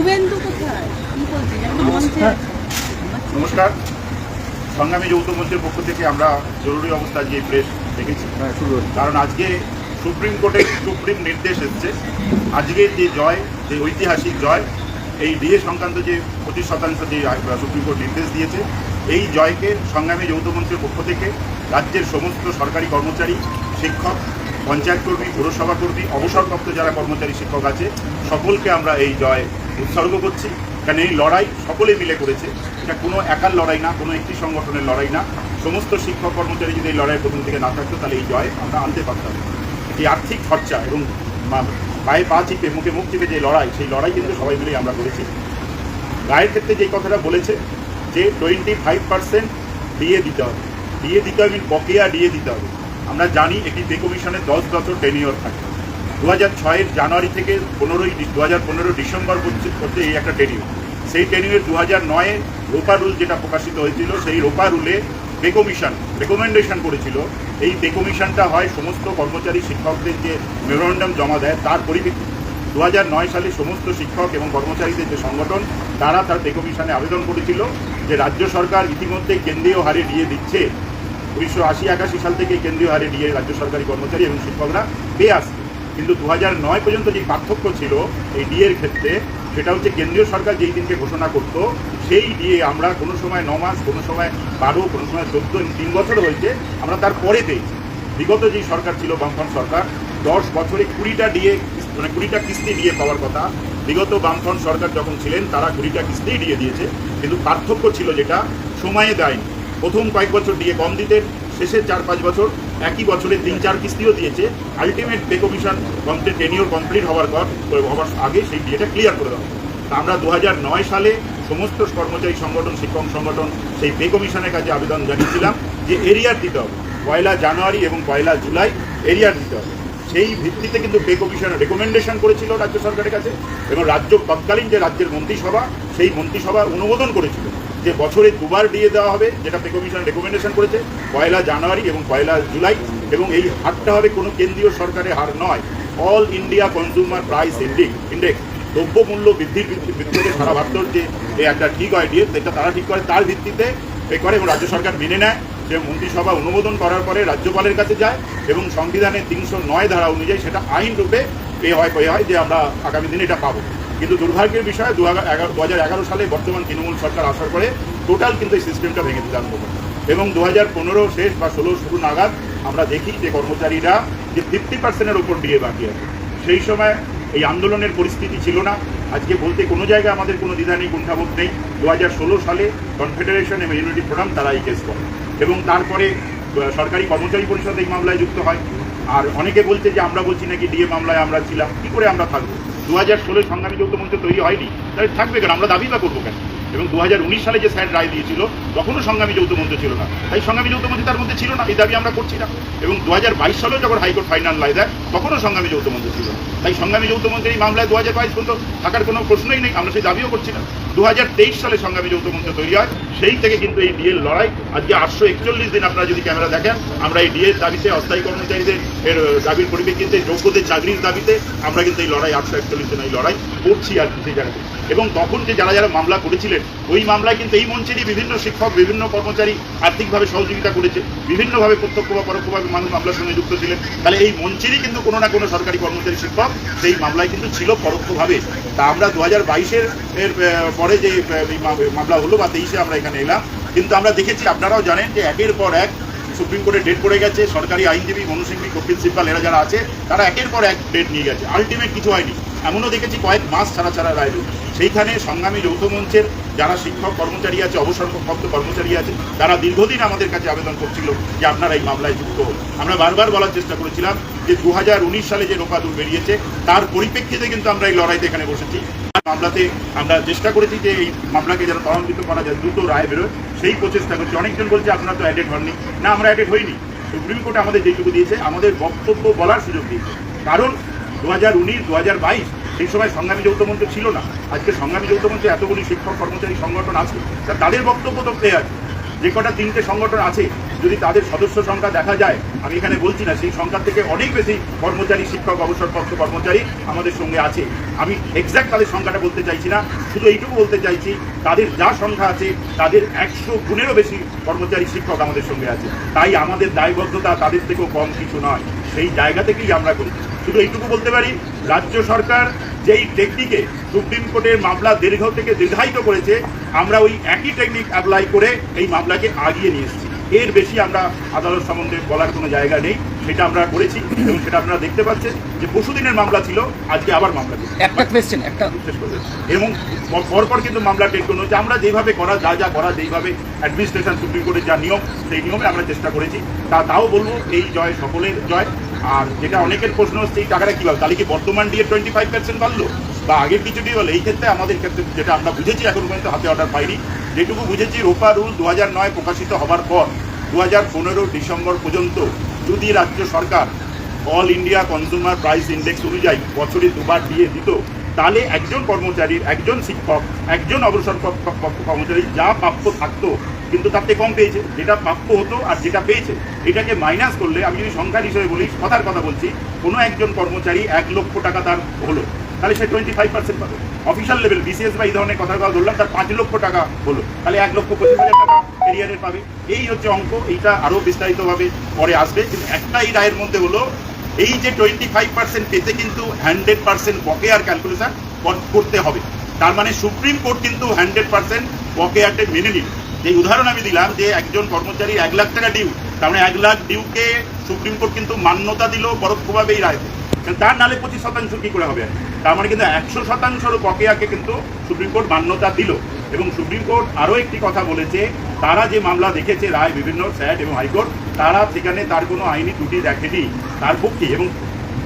শুভেন্দু কোথায়? কি। নমস্কার। সংগ্রামী যৌথ মঞ্চের পক্ষ থেকে আমরা জরুরি অবস্থা যে প্রেস দেখেছি। হ্যাঁ শুরু হচ্ছে কারণ আজকে সুপ্রিম কোর্টের সুপ্রিম নির্দেশ এসছে। আজকের যে জয় যে ঐতিহাসিক জয় এই ডিএ সংক্রান্ত যে পঁচিশ শতাংশ যে সুপ্রিম কোর্ট নির্দেশ দিয়েছে এই জয়কে সংগ্রামী যৌথ মঞ্চের পক্ষ থেকে রাজ্যের সমস্ত সরকারি কর্মচারী শিক্ষক পঞ্চায়েত কর্মী পৌরসভা কর্মী অবসরপ্রাপ্ত যারা কর্মচারী শিক্ষক আছে সকলকে আমরা এই জয় উৎসর্গ করছি। কারণ এই লড়াই সকলে মিলে করেছে। এটা কোনো একার লড়াই না, কোনো একটি সংগঠনের লড়াই না। সমস্ত শিক্ষক কর্মচারী যদি এই লড়াই প্রথম থেকে না থাকতো, তাহলে এই জয় আমরা আনতে পারতাম। এই আর্থিক খরচা এবং পায়ে পা চিপে মুখে মুখ চিপে যে লড়াই, সেই লড়াই কিন্তু সবাই মিলেই আমরা করেছি। গায়ের ক্ষেত্রে যে কথাটা বলেছে যে টোয়েন্টি ফাইভ পার্সেন্ট ডিএ দিতে হবে। ডিএ দিতে হবে বকেয়া ডিএ দিতে হবে। আমরা জানি একটি পে কমিশনের দশ বছর টেনিয়র থাকে। দু হাজার ছয়ের জানুয়ারি থেকে পনেরোই দু হাজার পনেরো ডিসেম্বর পর্যন্ত এই একটা টেনিয়র সেই টেনিয়র দু হাজার নয়ে রোপা রুল যেটা প্রকাশিত হয়েছিল, সেই রোপা রুলে পে কমিশন রেকমেন্ডেশন করেছিল। এই পে কমিশনটা হয় সমস্ত কর্মচারী, শিক্ষকদের যে মেমোরান্ডাম জমা দেয়, তার পরিপ্রেক্ষিতে দু হাজার নয় সালে সমস্ত শিক্ষক এবং কর্মচারীদের যে সংগঠন, তারা তার পে কমিশনে আবেদন করেছিল যে রাজ্য সরকার ইতিমধ্যে কেন্দ্রীয় হারে ডিএ দিচ্ছে। উনিশশো আশি একাশি সাল থেকে কেন্দ্রীয় হারে ডিএ রাজ্য সরকারি কর্মচারী এবং শিক্ষকরা পেয়ে আসছে। কিন্তু দু পর্যন্ত যে পার্থক্য ছিল এই ডিএর ক্ষেত্রে, সেটা হচ্ছে কেন্দ্রীয় সরকার যেই দিনকে ঘোষণা করত, সেই ডিএ আমরা কোনো সময় ন মাস, কোনো সময় বারো, কোনো সময় চোদ্দ তিন বছর হয়েছে, আমরা তার পরে পেয়েছি বিগত যেই সরকার ছিল, বামফ্রন্ট সরকার, দশ বছরে কুড়িটা ডিএ মানে কুড়িটা কিস্তি দিয়ে পাওয়ার কথা। বিগত বামফ্রন্ট সরকার যখন ছিলেন, তারা কুড়িটা কিস্তিই দিয়ে দিয়েছে। কিন্তু পার্থক্য ছিল যেটা, সময়ে দেয়নি। প্রথম কয়েক বছর দিয়ে কম দিতেন শেষের চার পাঁচ বছর, একই বছরে তিন চার কিস্তিও দিয়েছে। Ultimate pay commission complete tenure complete হওয়ার পর হওয়ার আগে সেই ডিএটা ক্লিয়ার করে দেওয়া। আমরা দু সালে সমস্ত কর্মচারী সংগঠন, শিক্ষক সংগঠন সেই পে কমিশনের কাছে আবেদন জানিয়েছিলাম যে এরিয়ার দিতে হবে। পয়লা জানুয়ারি এবং পয়লা জুলাই এরিয়ার দিতে হবে। সেই ভিত্তিতে কিন্তু পে কমিশন রেকমেন্ডেশন করেছিল রাজ্য সরকারের কাছে এবং রাজ্য তৎকালীন যে রাজ্যের মন্ত্রিসভা, সেই মন্ত্রিসভা অনুমোদন করেছিল। যে বছরে দুবার দিয়ে দেওয়া হবে, যেটা পে কমিশন রেকমেন্ডেশন করেছে, পয়লা জানুয়ারি এবং পয়লা জুলাই, এবং এই হারটা হবে কোনো কেন্দ্রীয় সরকারের হার নয়। All India consumer price index index দ্রব্যমূল্য বৃদ্ধির ভিত্তি- ভিত্তিতে সারা ভারতের যে একটা ঠিক হয় ডিএ সেটা তারা ঠিক করে। তার ভিত্তিতে পে করে এবং রাজ্য সরকার মেনে নেয় যে মন্ত্রিসভা অনুমোদন করার পরে রাজ্যপালের কাছে যায় এবং সংবিধানের তিনশো নয় ধারা অনুযায়ী সেটা আইন রূপে পে হয় হয় যে আমরা আগামী দিনে এটা পাবো। কিন্তু দুর্ভাগ্যের বিষয়, দু হাজার এগারো সালে বর্তমান তৃণমূল সরকার আসার পরে টোটাল কিন্তু এই সিস্টেমটা ভেঙে দিতে আরম্ভ করে এবং দু হাজার পনেরো শেষ বা ষোলো শুরু নাগাদ আমরা দেখি যে কর্মচারীরা যে ফিফটি পার্সেন্টের উপর দিয়ে বাকি আছে। সেই সময় এই আন্দোলনের পরিস্থিতি ছিল না। আজকে বলতে কোনো জায়গায় আমাদের কোনো দ্বিধা নেই, কুণ্ঠাবোধ নেই। দু হাজার ষোলো সালে কনফেডারেশন এবং ইউনিটি ফোরাম তারা এই কেস করে। এবং তারপরে সরকারি কর্মচারী পরিষদ এই মামলায় যুক্ত হয়। আর অনেকে বলছে যে আমরা বলছি নাকি ডিএ মামলায় আমরা ছিলাম। কি করে আমরা থাকব? দু হাজার ষোলোয় সংগ্রামী যৌথ মঞ্চ তৈরি হয়নি, তাহলে থাকবে কেন? আমরা দাবি বা করব কেন? এবং দু হাজার উনিশ সালে যে স্যার রায় দিয়েছিল, তখনও সংগ্রামী যৌথ মঞ্চ ছিল না। তাই সংগ্রামী যৌথ মঞ্চ তার মধ্যে ছিল না, এই দাবি আমরা করছি না। এবং দু হাজার বাইশ সালেও যখন হাইকোর্ট ফাইনাল রায় দেয়, তখনও সংগ্রামী যৌথ মঞ্চ ছিল না। তাই সংগ্রামী যৌথ মঞ্চের এই মামলায় দু হাজার বাইশ পর্যন্ত থাকার কোনো প্রশ্নই নেই, আমরা সেই দাবিও করছি না। দু হাজার তেইশ সালে সংগ্রামী যৌথ মঞ্চ তৈরি হয়, সেই থেকে কিন্তু এই ডিএল লড়াই আজকে আটশো একচল্লিশ দিন আপনারা যদি ক্যামেরা দেখেন, আমরা এই ডিএর দাবিতে অস্থায়ী কর্মচারীদের এর, দাবির পরিপ্রেক্ষিতে যোগ্যদের চাকরির দাবিতে আমরা কিন্তু এই লড়াই আটশো একচল্লিশ দিন এই লড়াই করছি আর কি, সেই জায়গাতে। এবং তখন যে যারা যারা মামলা করেছিলেন, ওই মামলায় কিন্তু এই মঞ্চেরই বিভিন্ন শিক্ষক, বিভিন্ন কর্মচারী আর্থিকভাবে সহযোগিতা করেছে, বিভিন্নভাবে প্রত্যক্ষ বা পরোক্ষভাবে মানুষ মামলার সঙ্গে যুক্ত ছিলেন। তাহলে এই মঞ্চেরই কিন্তু কোনো না কোনো সরকারি কর্মচারী শিক্ষক, সেই মামলায় কিন্তু ছিল পরোক্ষভাবে। তা আমরা দু হাজার বাইশের পরে যে মামলা হলো বা তেইশে আমরা এখানে এলাম। কিন্তু আমরা দেখেছি, আপনারাও জানেন যে একের পর এক সুপ্রিম কোর্টে ডেট পড়ে গেছে। সরকারি আইনজীবী মনু সিংভি কপিল সিব্বাল, এরা যারা আছে, তারা একের পর এক ডেট নিয়ে গেছে। আলটিমেট কিছু হয়নি। এমনও দেখেছি কয়েক মাস ছাড়া ছাড়া রায়। সেইখানে সংগ্রামী যৌথ মঞ্চের যারা শিক্ষক কর্মচারী আছে, অবসরপ্রাপ্ত কর্মচারী আছে, তারা দীর্ঘদিন আমাদের কাছে আবেদন করছিল যে আপনারা এই মামলায় যুক্ত হন। আমরা বারবার বলার চেষ্টা করেছিলাম যে দু হাজার উনিশ সালে যে রোপাদুর বেরিয়েছে, তার পরিপ্রেক্ষিতে কিন্তু আমরা এই লড়াইতে এখানে বসেছি। মামলাতে আমরা চেষ্টা করেছি যে এই মামলাকে যেন ত্বরান্বিত করা যায়, দ্রুত রায় বেরোয়। সেই প্রচেষ্টা করছি। অনেকজন বলছে, আপনারা তো অ্যাডেড হননি। না, আমরা অ্যাডেড হইনি। সুপ্রিম কোর্ট আমাদের যেটুকু দিয়েছে, আমাদের বক্তব্য বলার সুযোগ দিয়েছে। কারণ দু হাজার উনিশ বাইশ সেই সময় সংগ্রামী যৌথ মঞ্চ ছিল না। আজকে সংগ্রামী যৌথ মঞ্চে এতগুলি শিক্ষক, কর্মচারী, সংগঠন আছে। তাদের বক্তব্য তো পেয়ে আছে যে কটা তিনটে সংগঠন আছে যদি তাদের সদস্য সংখ্যা দেখা যায়, আমি এখানে বলছি না, সেই সংখ্যা থেকে অনেক বেশি কর্মচারী, শিক্ষক অবসরপ্রাপ্ত কর্মচারী আমাদের সঙ্গে আছে। আমি এক্স্যাক্ট তাদের সংখ্যাটা বলতে চাইছি না, শুধু এইটুকু বলতে চাইছি, তাদের যা সংখ্যা আছে, তাদের একশো গুণেরও বেশি কর্মচারী, শিক্ষক আমাদের সঙ্গে আছে। তাই আমাদের দায়বদ্ধতা তাদের থেকেও কম কিছু নয়, সেই জায়গা থেকেই আমরা করি। শুধু এইটুকু বলতে পারি, রাজ্য সরকার যেই টেকনিকে সুপ্রিম কোর্টের মামলা দীর্ঘ থেকে দীর্ঘায়িত করেছে, আমরা ওই একই টেকনিক অ্যাপ্লাই করে এই মামলাকে আগিয়ে নিয়ে এসেছি। এর বেশি আমরা আদালত সম্বন্ধে বলার কোনো জায়গা নেই। সেটা আমরা করেছি এবং সেটা আপনারা দেখতে পাচ্ছেন যে পরশুদিনের মামলা ছিল আজকে আবার মামলা একটা কোয়েশ্চেন একটা শেষ করে এবং পরপর কিন্তু মামলা টেক করল যে আমরা যেভাবে করা যা যা করা যেইভাবে অ্যাডমিনিস্ট্রেশন সুপ্রিম কোর্টের যা নিয়ম সেই নিয়মে আমরা চেষ্টা করেছি। তা তাও বলব এই জয় সকলের জয়। আর যেটা অনেকের প্রশ্ন হচ্ছে এই টাকাটা কীভাবে? তাহলে কি বর্তমান দিয়ে টোয়েন্টি ফাইভ পার্সেন্ট বাড়লো? বা আগের কিছু হলো, এই ক্ষেত্রে আমাদের ক্ষেত্রে যেটা আমরা বুঝেছি, এখন পর্যন্ত হাতে অর্ডার পাইনি। যেটুকু বুঝেছি, রোপা রুল দু নয় প্রকাশিত হবার পর দু হাজার পনেরো ডিসেম্বর পর্যন্ত যদি রাজ্য সরকার all India consumer price index অনুযায়ী বছরে দুবার দিয়ে দিত, তাহলে একজন কর্মচারীর, একজন শিক্ষক, একজন অবসর কর্মচারী যা প্রাপ্য থাকতো, কিন্তু তার থেকে কম পেয়েছে। যেটা প্রাপ্য হতো আর যেটা পেয়েছে, এটাকে মাইনাস করলে, আমি যদি সংখ্যার হিসেবে বলি, কথার কথা বলছি, কোনো একজন কর্মচারী এক লক্ষ টাকা তার হলো। তাহলে সে টোয়েন্টি ফাইভ পার্সেন্ট পাবে অফিসিয়াল লেভেল বিসিএস বা এই ধরনের কথা কথা ধরলাম, তার পাঁচ লক্ষ টাকা হলো। তাহলে এক লক্ষ পঁচিশ হাজার টাকা এরিয়ারের পাবে। এই হচ্ছে অঙ্ক, এইটা আরও বিস্তারিতভাবে পরে আসবে। কিন্তু একটা এই রায়ের মধ্যে হলো, এই যে টোয়েন্টি ফাইভ পার্সেন্ট পেতে কিন্তু হান্ড্রেড পার্সেন্ট বকেয়ার ক্যালকুলেশন করতে হবে। তার মানে সুপ্রিম কোর্ট কিন্তু হান্ড্রেড পার্সেন্ট বকেয়ারটে মেনে নিল। যে উদাহরণ আমি দিলাম যে একজন কর্মচারী এক লাখ টাকা ডিউ তার মানে এক লাখ ডিউকে সুপ্রিম কোর্ট কিন্তু মান্যতা দিল পরোক্ষভাবে এই রায় তার নালে পঁচিশ শতাংশ কি করে হবে? তার মানে কিন্তু একশো শতাংশের বকেয়াকে কিন্তু সুপ্রিম কোর্ট মান্যতা দিল। এবং সুপ্রিম কোর্ট আরও একটি কথা বলেছে, তারা যে মামলা দেখেছে রায় বিভিন্ন স্যাট এবং হাইকোর্ট, তারা সেখানে তার কোনো আইনি ত্রুটি দেখেনি, তার পক্ষে এবং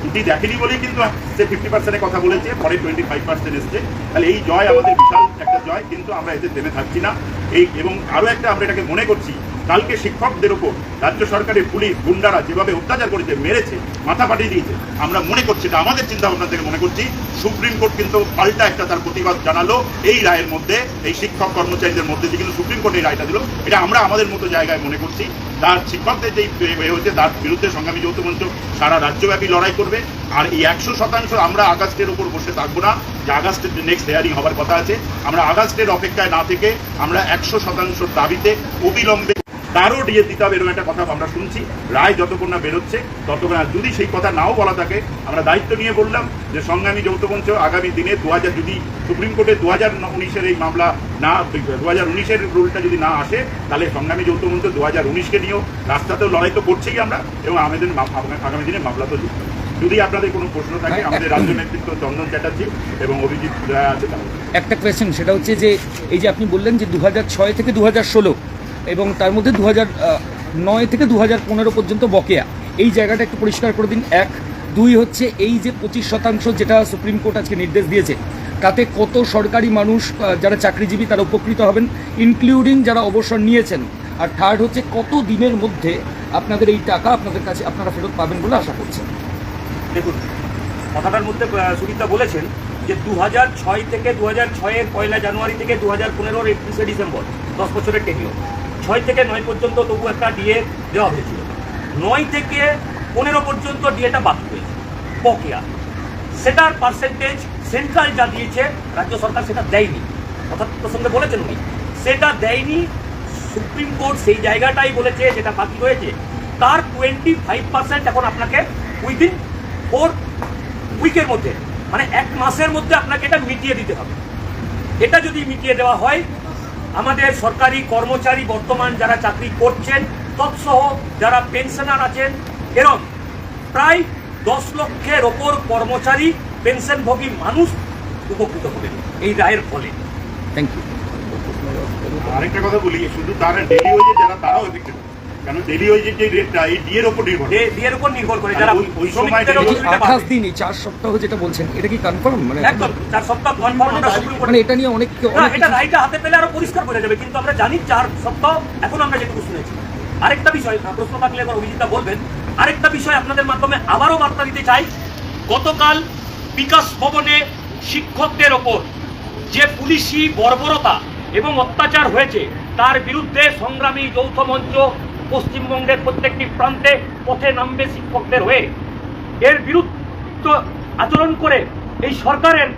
ত্রুটি দেখেনি বলেই কিন্তু সে ফিফটি পার্সেন্টের কথা বলেছে, পরে টোয়েন্টি ফাইভ পার্সেন্ট এসছে। তাহলে এই জয় আমাদের বিশাল একটা জয়, কিন্তু আমরা এতে থেমে থাকছি না। এই এবং আরও একটা আমরা এটাকে মনে করছি কালকে শিক্ষকদের ওপর রাজ্য সরকারের পুলিশ, গুন্ডারা যেভাবে অত্যাচার করেছে, মেরেছে, মাথা পাঠিয়ে দিয়েছে, আমরা মনে করছি, এটা আমাদের চিন্তা ভাবনা থেকে মনে করছি, সুপ্রিম কোর্ট কিন্তু পাল্টা একটা তার প্রতিবাদ জানালো এই রায়ের মধ্যে, এই শিক্ষক কর্মচারীদের মধ্যে যে কিন্তু সুপ্রিম কোর্ট এই রায়টা দিল, এটা আমরা আমাদের মতো জায়গায় মনে করছি, তার শিক্ষকদের যেই হয়েছে, তার বিরুদ্ধে সংগ্রামী যৌথ মঞ্চ সারা রাজ্যব্যাপী লড়াই করবে, আর এই একশো শতাংশ আমরা আগস্টের উপর বসে থাকব না, যে আগস্টের নেক্সট হেয়ারিং হবার কথা আছে, আমরা আগস্টের অপেক্ষায় না থেকে আমরা একশো শতাংশ দাবিতে অবিলম্বে তারও ডিএ দিতে হবে এরকম একটা কথা আমরা শুনছি। রায় যতক্ষণ না বেরোচ্ছে ততক্ষণ আর যদি সেই কথা নাও বলা থাকে আমরা দায়িত্ব নিয়ে বললাম যে সংগ্রামী যৌথ মঞ্চ আগামী দিনে দু হাজার যদি সুপ্রিম কোর্টে দু হাজার উনিশের এই মামলা না দু হাজার উনিশের রুলটা যদি না আসে তাহলে সংগ্রামী যৌথ মঞ্চ দু হাজার উনিশকে নিয়েও রাস্তাতেও লড়াই তো করছেই আমরা এবং আমাদের আগামী দিনে মামলা তো যুক্ত যদি আপনাদের কোনো প্রশ্ন থাকে আমাদের রাজ্য নেতৃত্ব চন্দন চ্যাটার্জি এবং অভিজিৎ রায় আছে একটা কোয়েশ্চেন সেটা হচ্ছে যে এই যে আপনি বললেন যে দু ছয় থেকে দু ষোলো এবং তার মধ্যে দু নয় থেকে দু পনেরো পর্যন্ত বকেয়া। এই জায়গাটা একটু পরিষ্কার করে দিন। এক, দুই হচ্ছে এই যে পঁচিশ শতাংশ যেটা সুপ্রিম কোর্ট আজকে নির্দেশ দিয়েছে, তাতে কত সরকারি মানুষ যারা চাকরিজীবী তারা উপকৃত হবেন ইনক্লুডিং যারা অবসর নিয়েছেন। আর থার্ড হচ্ছে কত দিনের মধ্যে আপনাদের এই টাকা আপনাদের কাছে আপনারা ফেরত পাবেন বলে আশা করছেন দেখুন, কথাটার মধ্যে সুমিতা বলেছেন যে দু ছয় থেকে দু হাজার ছয়ের পয়লা জানুয়ারি থেকে দু হাজার পনেরোর একত্রিশে ডিসেম্বর, দশ বছরের টেনিও ছয় থেকে নয় পর্যন্ত তবু একটা ডিএ দেওয়া হয়েছিল। নয় থেকে পনেরো পর্যন্ত ডিএটা বাকি হয়েছে। বকেয়া সেটার পার্সেন্টেজ সেন্ট্রাল যা দিয়েছে, রাজ্য সরকার সেটা দেয়নি। অর্থাৎ প্রসঙ্গে বলেছেন উনি। সেটা দেয়নি, সুপ্রিম কোর্ট সেই জায়গাটাই বলেছে, যেটা বাকি রয়েছে তার টোয়েন্টি ফাইভ পার্সেন্ট এখন আপনাকে উইদিন ফোর উইকের মধ্যে মানে এক মাসের মধ্যে আপনাকে এটা মিটিয়ে দিতে হবে। এটা যদি মিটিয়ে দেওয়া হয় আমাদের সরকারি কর্মচারী বর্তমান যারা চাকরি করছেন তৎসহ যারা পেনশনার আছেন এরম প্রায় দশ লক্ষের ওপর কর্মচারী পেনশনভোগী মানুষ উপকৃত হবেন এই রায়ের ফলে। থ্যাংক ইউ আরেকটা কথা বলি শুধু তারা ডেলি হয়ে যারা তারাও এফেক্টেড কারণ ডেলি ওয়েজের যে রেটটা এই ডিএর ওপর নির্ভর ডিএর উপর নির্ভর করে। যারা ওই- ওই সময় শ্রমিকদের যদি ওপর দিতে আঠাশ পারবে। চার সপ্তাহ যেটা বলছেন এটা কি কনফার্ম মানে একদম চার সপ্তাহ কনফার্ম আমরা সুপ্রিম কোর্টে মানে এটা নিয়ে অনেক এটা কিছু- হাতে পেলে আরও পরিষ্কার করে যাবে কিন্তু আমরা জানি চার সপ্তাহ এখন আমরা যেটুকু শুনেছি। আরেকটা বিষয় প্রশ্ন থাকলে এবার অভিজিৎটা বলবেন। আরেকটা বিষয় আপনাদের মাধ্যমে আবারও বার্তা দিতে চাই। গতকাল বিকাশ ভবনে শিক্ষকদের ওপর যে পুলিশি বর্বরতা এবং অত্যাচার হয়েছে তার বিরুদ্ধে সংগ্রামী যৌথ মঞ্চ পশ্চিমবঙ্গের প্রত্যেকটি প্রান্তে পথে নামবে শিক্ষকদের হয়ে। এর বিরুদ্ধ আচরণ করে এই সরকারের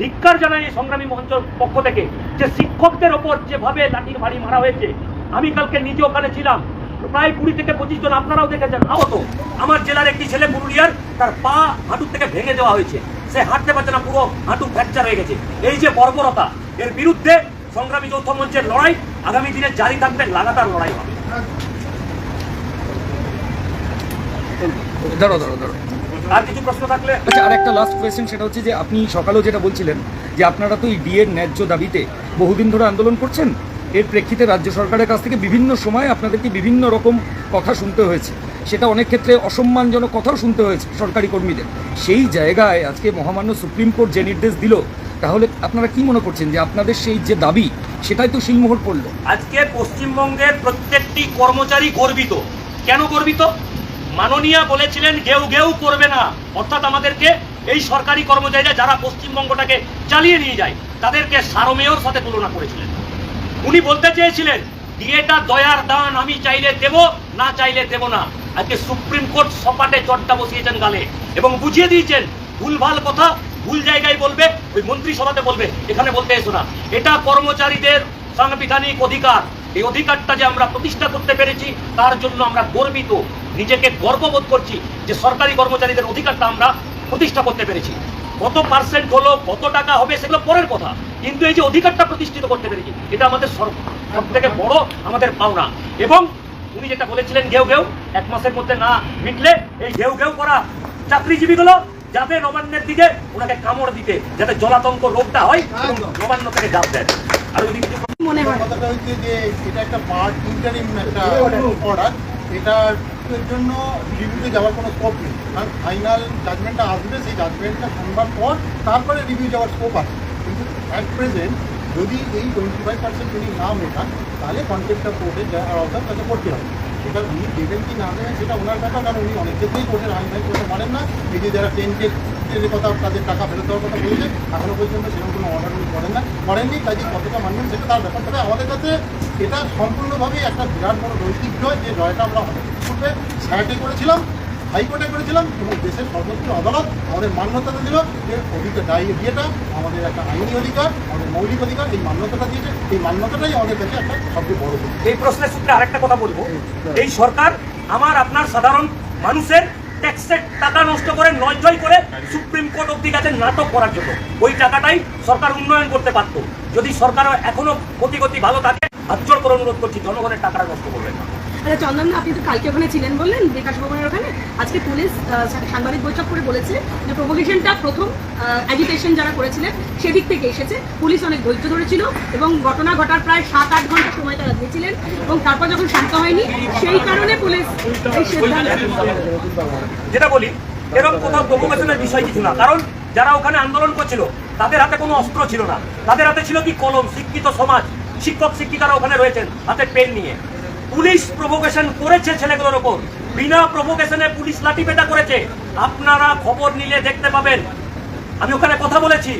ধিক্কার জানাই এই সংগ্রামী মঞ্চ পক্ষ থেকে যে শিক্ষকদের ওপর যেভাবে লাঠির বাড়ি মারা হয়েছে, আমি কালকে নিজে ওখানে ছিলাম। প্রায় কুড়ি থেকে পঁচিশ জন আপনারাও দেখেছেন আহত আমার জেলার একটি ছেলে পুরুলিয়ার, তার পা হাঁটুর থেকে ভেঙে দেওয়া হয়েছে। সে হাঁটতে পারছে না, পুরো হাঁটু ফ্র্যাকচার হয়ে গেছে। এই যে বর্বরতা, এর বিরুদ্ধে সংগ্রামী যৌথ মঞ্চের লড়াই, আগামী দিনে জারি থাকবে, লাগাতার লড়াই হবে। দাঁড়ো দাঁড়ো দাঁড়ো আর কিছু প্রশ্ন থাকলে? আচ্ছা আর একটা লাস্ট কোয়েশ্চেন সেটা হচ্ছে যে আপনি সকালেও যেটা বলছিলেন যে আপনারা তো এই ডিএর ন্যায্য দাবিতে বহুদিন ধরে আন্দোলন করছেন এর প্রেক্ষিতে রাজ্য সরকারের কাছ থেকে বিভিন্ন সময় আপনাদেরকে বিভিন্ন রকম কথা শুনতে হয়েছে। সেটা অনেক ক্ষেত্রে অসম্মানজনক কথাও শুনতে হয়েছে সরকারি কর্মীদের। সেই জায়গায় আজকে মহামান্য সুপ্রিম কোর্ট যে নির্দেশ দিল তাহলে আপনারা কি মনে করছেন যে আপনাদের সেই যে দাবি সেটাই তো শিলমোহর পড়ল? আজকে পশ্চিমবঙ্গের প্রত্যেকটি কর্মচারী গর্বিত। কেন গর্বিত? মাননীয়া বলেছিলেন গেউ গেউ করবে না। অর্থাৎ আমাদেরকে এই সরকারি কর্মচারীরা যারা পশ্চিমবঙ্গটাকে চালিয়ে নিয়ে যায়, তাদেরকে সারমেয়র সাথে তুলনা করেছিলেন। উনি বলতে চেয়েছিলেন ডিএটা দয়ার দান, আমি চাইলে দেব, না চাইলে দেব না। আজকে সুপ্রিম কোর্ট সপাটে চটটা বসিয়েছেন গালে এবং বুঝিয়ে দিয়েছেন, ভুলভাল কথা ভুল জায়গায় বলবে, ওই মন্ত্রিসভাতে বলবে। এখানে বলতে এসো না। এটা কর্মচারীদের সাংবিধানিক অধিকার। এই অধিকারটা যে আমরা প্রতিষ্ঠা করতে পেরেছি, তার জন্য আমরা গর্বিত। নিজেকে গর্ববোধ করছি যে সরকারি কর্মচারীদের অধিকারটা আমরা প্রতিষ্ঠা করতে পেরেছি। কত পার্সেন্ট হলো কত টাকা হবে সেগুলো পরের কথা। কিন্তু এই যে অধিকারটা প্রতিষ্ঠিত করতে পেরেছি এটা আমাদের সব থেকে বড় আমাদের পাওনা। এবং উনি যেটা বলেছিলেন ঘেউ ঘেউ এক মাসের মধ্যে না মিটলে এই ঘেউ ঘেউ করা চাকরিজীবীগুলো যাবে নবান্নের দিকে ওনাকে কামড় দিতে যাতে জলাতঙ্ক রোগটা হয় নবান্ন থেকে জাপ দেয়। আর ওই দিকে মনে হয় কথাটা যে এটা একটা পার্ট ইন্টারিম একটা অর্ডার এটার জন্য রিভিউতে যাওয়ার কোনো স্কোপ নেই। কারণ ফাইনাল জাজমেন্টটা আসবে, সেই জাজমেন্টটা শুনবার পর তারপরে রিভিউ যাওয়ার স্কোপ আছে। কিন্তু অ্যাট প্রেজেন্ট যদি এই টোয়েন্টি ফাইভ পার্সেন্ট যদি না মেটান, তাহলে কন্টেক্টটা কোর্টে যাওয়ার অর্ডার তাকে করতে হবে। সেটা উনি দেবেন কি না দেবেন, সেটা ওনার ব্যাপার কারণ উনি অনেক ক্ষেত্রেই কোর্টের আইন ফাইন করতে পারেন না। এই যে যারা টেন এর কথা, তাদের টাকা ফেরত দেওয়ার কথা বলছে এখনও পর্যন্ত সেরকম কোনো অর্ডার উনি করেন না। করেননি কাজে কতটা মানবেন, সেটা তার ব্যাপার। তবে আমাদের কাছে এটা সম্পূর্ণভাবে একটা বিরাট বড় নৈতিক জয় যে জয়টা আমরা পূর্বে করেছিলাম হাইকোর্টে করেছিলাম এবং দেশের সর্বোচ্চ আদালত আমাদের মান্যতাটা দিল যে অধিকার দায়ী বিয়েটা আমাদের একটা আইনি অধিকার আমাদের মৌলিক অধিকার এই মান্যতাটা দিয়েছে এই মান্যতাটাই আমাদের কাছে একটা সবচেয়ে বড় এই প্রশ্নের সূত্রে আরেকটা কথা বলব। এই সরকার আমার আপনার সাধারণ মানুষের ট্যাক্সের টাকা নষ্ট করে নয়জয় করে সুপ্রিম কোর্ট অব্দি গেছে নাটক করার জন্য। ওই টাকাটাই সরকার উন্নয়ন করতে পারত। যদি সরকার এখনও গতি ভালো থাকে হাত করে অনুরোধ করছি জনগণের টাকাটা নষ্ট করবেন না। আচ্ছা চন্দন আপনি তো কালকে ওখানে ছিলেন বললেন বিকাশ ভবনের ওখানে। আজকে পুলিশ সাংবাদিক বৈঠক করে বলেছে যে প্রভোকেশনটা প্রথম অ্যাজিটেশন যারা করেছিলেন সেদিক থেকে এসেছে। পুলিশ অনেক ধৈর্য ধরেছিল এবং ঘটনা ঘটার প্রায় সাত আট ঘণ্টা সময় তারা দিয়েছিলেন এবং তারপর যখন শান্ত হয়নি সেই কারণে পুলিশ যেটা বলি এরকম কোথাও প্রভোকেশনের বিষয় কিছু না। কারণ যারা ওখানে আন্দোলন করছিল তাদের হাতে কোনো অস্ত্র ছিল না। তাদের হাতে ছিল কি কলম শিক্ষিত সমাজ শিক্ষক শিক্ষিকারা ওখানে রয়েছেন হাতে পেন নিয়ে। পুলিশ প্রভোকেশন করেছে ছেলেগুলোর ওপর। বিনা প্রভোকেশনে পুলিশ লাঠিপেটা করেছে। আপনারা খবর নিলে দেখতে পাবেন। আমি ওখানে কথা বলেছি।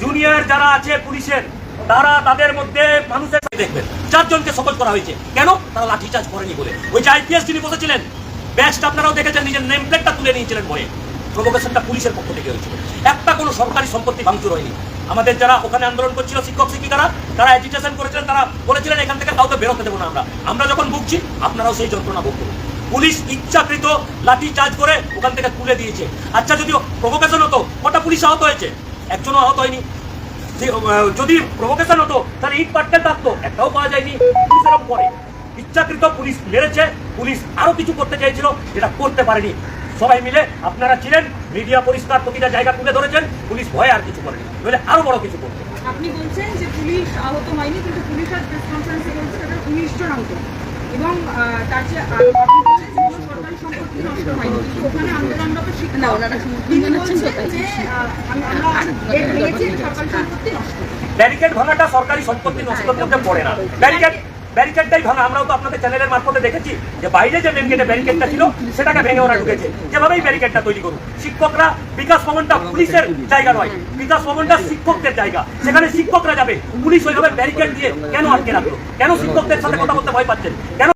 জুনিয়র যারা আছে পুলিশের, তারা তাদের মধ্যে মানুষের দেখবেন। চারজনকে শপথ করা হয়েছে। কেন? তারা লাঠিচার্জ করেনি বলে। ওই যে আইপিএস যিনি বসেছিলেন ব্যাচটা আপনারাও দেখেছেন, নিজের নেম প্লেটটা তুলে নিয়েছিলেন বয়ে প্রভোকেশনটা পুলিশের পক্ষ থেকে হয়েছিল। একটা কোনো সরকারি সম্পত্তি ভাঙচুর হয়নি। আমাদের যারা ওখানে আন্দোলন করছিল, শিক্ষক, শিক্ষিকারা, তারা এডুকেশন করেছিলেন, তারা বলেছিলেন, এখান থেকে কাউকে বেরোতে দেবো না আমরা। আমরা যখন ভুগছি, আপনারাও সেই যন্ত্রণা ভোগ করুন। পুলিশ ইচ্ছাকৃত লাঠি চার্জ করে ওখান থেকে তুলে দিয়েছে। আচ্ছা যদি প্রভোকেশন হতো, কটা পুলিশ আহত হয়েছে? একজনও আহত হয়নি। যদি প্রভোকেশন হতো, তাহলে ইট পাটকেল থাকতো, একটাও পাওয়া যায়নি। করে। ইচ্ছাকৃত পুলিশ মেরেছে, পুলিশ আরও কিছু করতে চাইছিল, যেটা করতে পারেনি। সবাই মিলে আপনারা ছিলেন মিডিয়া পরিষ্কার প্রতিটা জায়গা তুলে ধরেছেন পুলিশ ভয়ে আর কিছু করেনি। নইলে আরও বড় কিছু করতো আপনি বলছেন যে পুলিশ আহত হয়নি কিন্তু পুলিশ আজ প্রেস কনফারেন্সে বলছে তাদের উনিশ জন আহত এবং তার যে সরকারি সম্পত্তি নষ্ট হয়নি কিন্তু ওখানে আন্দোলনরত শিক্ষা ওনারা তিনি বলছেন যে আহ, আম- আমরা গেট ভেঙেছি সরকারি সম্পত্তি নষ্ট। ব্যারিকেড ভাঙাটা সরকারি সম্পত্তি নষ্টের মধ্যে পড়ে না। ব্যারিকেড ব্যারিকেডটাই ভাঙা। আমরাও তো আপনাদের চ্যানেলের মারফতে দেখেছি যে বাইরে যে মেন গেটে ব্যারিকেডটা ছিল, সেটাকে ভেঙে ওরা ঢুকেছে। যেভাবেই ব্যারিকেডটা তৈরি করুন শিক্ষকরা বিকাশ ভবনটা পুলিশের জায়গা নয়, বিকাশ ভবনটা শিক্ষকদের জায়গা। সেখানে শিক্ষকরা যাবে। পুলিশ ওইভাবে ব্যারিকেড দিয়ে কেন আটকে রাখল? কেন শিক্ষকদের সাথে কথা বলতে ভয় পাচ্ছেন? কেন